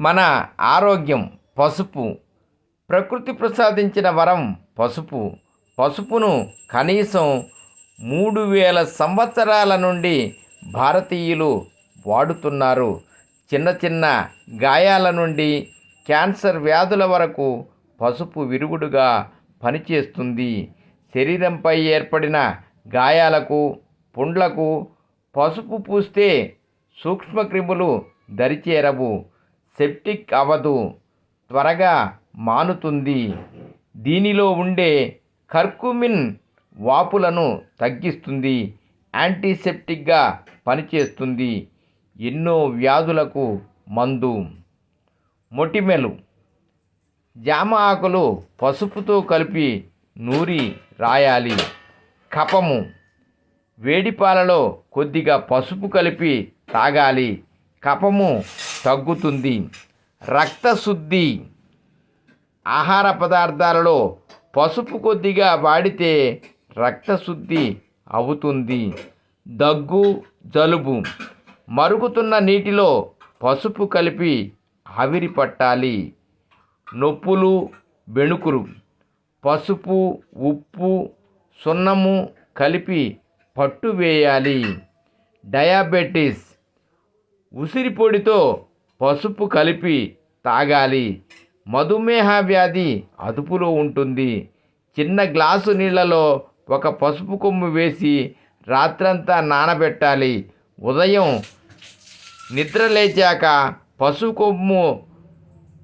మన ఆరోగ్యం పసుపు. ప్రకృతి ప్రసాదించిన వరం పసుపు. పసుపును కనీసం మూడు వేల సంవత్సరాల నుండి భారతీయులు వాడుతున్నారు. చిన్న చిన్న గాయాల నుండి క్యాన్సర్ వ్యాధుల వరకు పసుపు విరుగుడుగా పనిచేస్తుంది. శరీరంపై ఏర్పడిన గాయాలకు పుండ్లకు పసుపు పూస్తే సూక్ష్మక్రిములు దరిచేరవు. సెప్టిక్ అవదు త్వరగా మానుతుంది. దీనిలో ఉండే కర్కుమిన్ వాపులను తగ్గిస్తుంది యాంటీసెప్టిక్గా పనిచేస్తుంది. ఎన్నో వ్యాధులకు మందు. మొటిమెలు. జామ ఆకులు పసుపుతో కలిపి నూరి రాయాలి. కపము. వేడిపాలలో కొద్దిగా పసుపు కలిపి తాగాలి. కపము తగ్గుతుంది. రక్తశుద్ధి ఆహార పదార్థాలలో పసుపు కొద్దిగా వాడితే రక్తశుద్ధి అవుతుంది. దగ్గు జలుబు మరుగుతున్న నీటిలో పసుపు కలిపి ఆవిరి పట్టాలి. నొప్పులు బెణుకులు పసుపు ఉప్పు సున్నము కలిపి పట్టు వేయాలి. డయాబెటీస్ ఉసిరిపొడితో పసుపు కలిపి తాగాలి. మధుమేహ వ్యాధి అదుపులో ఉంటుంది. చిన్న గ్లాసు నీళ్ళలో ఒక పసుపు కొమ్ము వేసి రాత్రంతా నానబెట్టాలి. ఉదయం నిద్ర లేచాక పసుపు కొమ్ము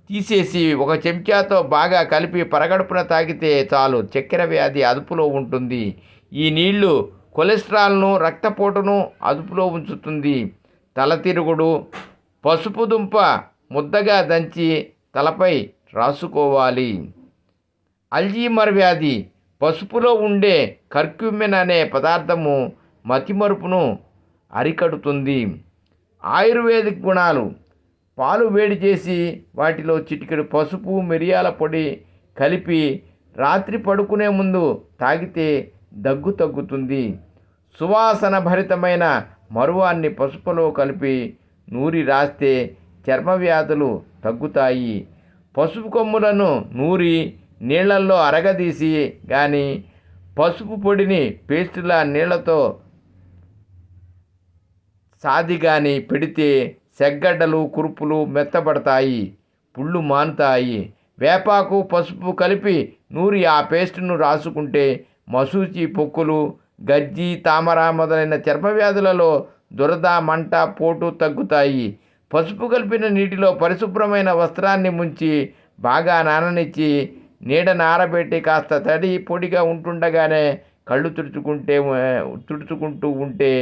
తీసేసి ఒక చెంచాతో బాగా కలిపి పరగడుపున తాగితే చాలు. చక్కెర వ్యాధి అదుపులో ఉంటుంది. ఈ నీళ్ళు కొలెస్ట్రాల్ను రక్తపోటును అదుపులో ఉంచుతుంది. తల తిరుగుడు పసుపు దుంప ముద్దగా దంచి తలపై రాసుకోవాలి. అల్జీమర్ వ్యాధి పసుపులో ఉండే కర్క్యూమిన్ అనే పదార్థము మతిమరుపును అరికడుతుంది. ఆయుర్వేదిక్ గుణాలు పాలు వేడి చేసి వాటిలో చిటికెడు పసుపు మిరియాల పొడి కలిపి రాత్రి పడుకునే ముందు తాగితే దగ్గు తగ్గుతుంది. సువాసన భరితమైన మరువాన్ని పసుపులో కలిపి నూరి రాస్తే చర్మ వ్యాధులు తగ్గుతాయి. పసుపు కొమ్ములను నూరి నీళ్ళల్లో అరగదీసి కానీ పసుపు పొడిని పేస్టులా నీళ్ళతో సాది కానీ పెడితే సెగ్గడ్డలు కురుపులు మెత్తబడతాయి పుళ్ళు మానుతాయి. వేపాకు పసుపు కలిపి నూరి ఆ పేస్టును రాసుకుంటే మసూచి పొక్కులు గజ్జి తామర మొదలైన చర్మ వ్యాధులలో దురద మంట పోటు తగ్గుతాయి. పసుపు కలిపిన నీటిలో పరిశుభ్రమైన వస్త్రాన్ని ముంచి బాగా నాననిచ్చి నీడను ఆరబెట్టి కాస్త తడి పొడిగా ఉంటుండగానే కళ్ళు తుడుచుకుంటే తుడుచుకుంటూ ఉంటే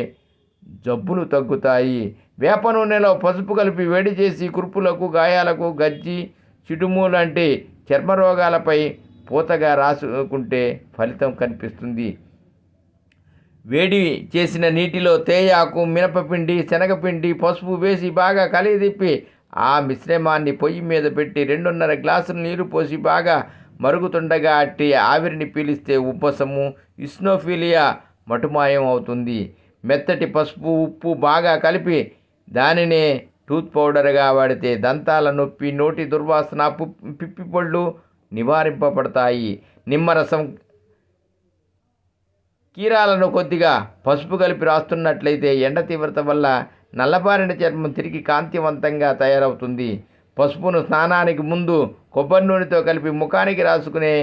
జబ్బులు తగ్గుతాయి. వేప నూనెలో పసుపు కలిపి వేడి చేసి కురుపులకు గాయాలకు గజ్జి చిడుము లాంటి చర్మ రోగాలపై పూతగా రాసుకుంటే ఫలితం కనిపిస్తుంది. వేడి చేసిన నీటిలో తేయాకు మినపపిండి శనగపిండి పసుపు వేసి బాగా కలిదిప్పి ఆ మిశ్రమాన్ని పొయ్యి మీద పెట్టి రెండున్నర గ్లాసులు నీరు పోసి బాగా మరుగుతుండగా అట్టి ఆవిరిని పీలిస్తే ఉబ్బసము ఇస్నోఫీలియా మటుమాయం అవుతుంది. మెత్తటి పసుపు ఉప్పు బాగా కలిపి దానినే టూత్ పౌడర్గా వాడితే దంతాల నొప్పి నోటి దుర్వాసన పిప్పి పళ్ళు నివారింపబడతాయి. నిమ్మరసం కీరాలను కొద్దిగా పసుపు కలిపి రాస్తున్నట్లయితే ఎండ తీవ్రత వల్ల నల్లబారిన చర్మం తిరిగి కాంతివంతంగా తయారవుతుంది. పసుపును స్నానానికి ముందు కొబ్బరి నూనెతో కలిపి ముఖానికి రాసుకునే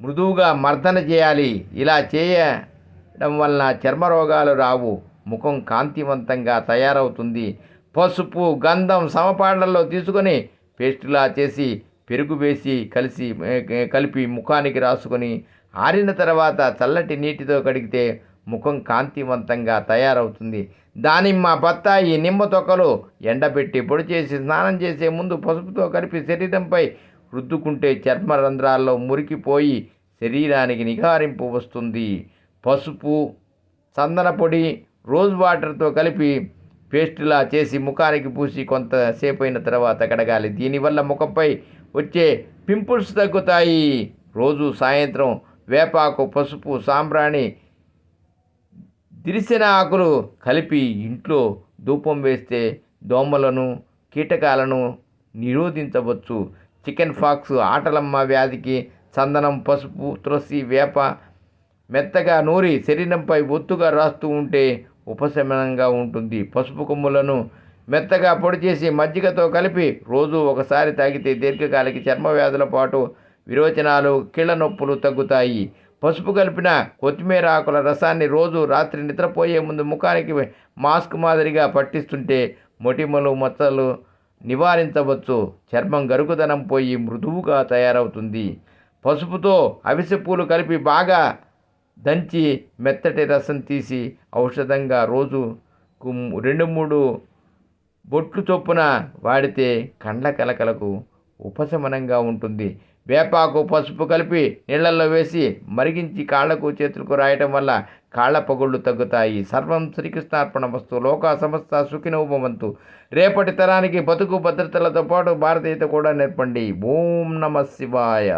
మృదువుగా మర్దన చేయాలి. ఇలా చేయడం వలన చర్మ రోగాలు రావు. ముఖం కాంతివంతంగా తయారవుతుంది. పసుపు గంధం సమపాళ్ళలో తీసుకొని పేస్టులా చేసి పెరుగు వేసి కలిసి కలిపి ముఖానికి రాసుకొని ఆరిన తర్వాత చల్లటి నీటితో కడిగితే ముఖం కాంతివంతంగా తయారవుతుంది. దానిమ్మ బత్తాయి నిమ్మ తొక్కలు ఎండబెట్టి పొడి చేసి స్నానం చేసే ముందు పసుపుతో కలిపి శరీరంపై రుద్దుకుంటే చర్మ రంధ్రాల్లో మురికిపోయి శరీరానికి నిగారింపు వస్తుంది. పసుపు చందన పొడి రోజ్ వాటర్తో కలిపి పేస్టులా చేసి ముఖానికి పూసి కొంతసేపు అయిన తర్వాత కడగాలి. దీనివల్ల ముఖంపై వచ్చే పింపుల్స్ తగ్గుతాయి. రోజు సాయంత్రం వేపాకు పసుపు సాంబ్రాణి దిరిసిన ఆకులు కలిపి ఇంట్లో ధూపం వేస్తే దోమలను కీటకాలను నిరోధించవచ్చు. చికెన్ ఫాక్స్ ఆటలమ్మ వ్యాధికి చందనం పసుపు తులసి వేప మెత్తగా నూరి శరీరంపై ఒత్తుగా రాస్తూ ఉంటే ఉపశమనంగా ఉంటుంది. పసుపు కొమ్ములను మెత్తగా పొడి చేసి మజ్జిగతో కలిపి రోజు ఒకసారి తాగితే దీర్ఘకాలిక చర్మ వ్యాధుల పాటు విరోచనాలు కీళ్ళ నొప్పులు తగ్గుతాయి. పసుపు కలిపిన కొత్తిమీర ఆకుల రసాన్ని రోజు రాత్రి నిద్రపోయే ముందు ముఖానికి మాస్క్ మాదిరిగా పట్టిస్తుంటే మొటిమలు మచ్చలు నివారించవచ్చు. చర్మం గరుకుదనం పోయి మృదువుగా తయారవుతుంది. పసుపుతో అవిసె పూలు కలిపి బాగా దంచి మెత్తటి రసం తీసి ఔషధంగా రోజు రెండు మూడు బొట్లు చొప్పున వాడితే కండ్ల కలకలకు ఉపశమనంగా ఉంటుంది. వేపాకు పసుపు కలిపి నీళ్ళల్లో వేసి మరిగించి కాళ్ళకు చేతులకు రాయటం వల్ల కాళ్ళ పగుళ్ళు తగ్గుతాయి. సర్వం శ్రీకృష్ణార్పణ వస్తు. లోక సమస్త సుఖినోభవంతు రేపటి తరానికి బతుకు భద్రతలతో పాటు భారతీయత కూడా నేర్పండి. ఓం నమ శివాయ.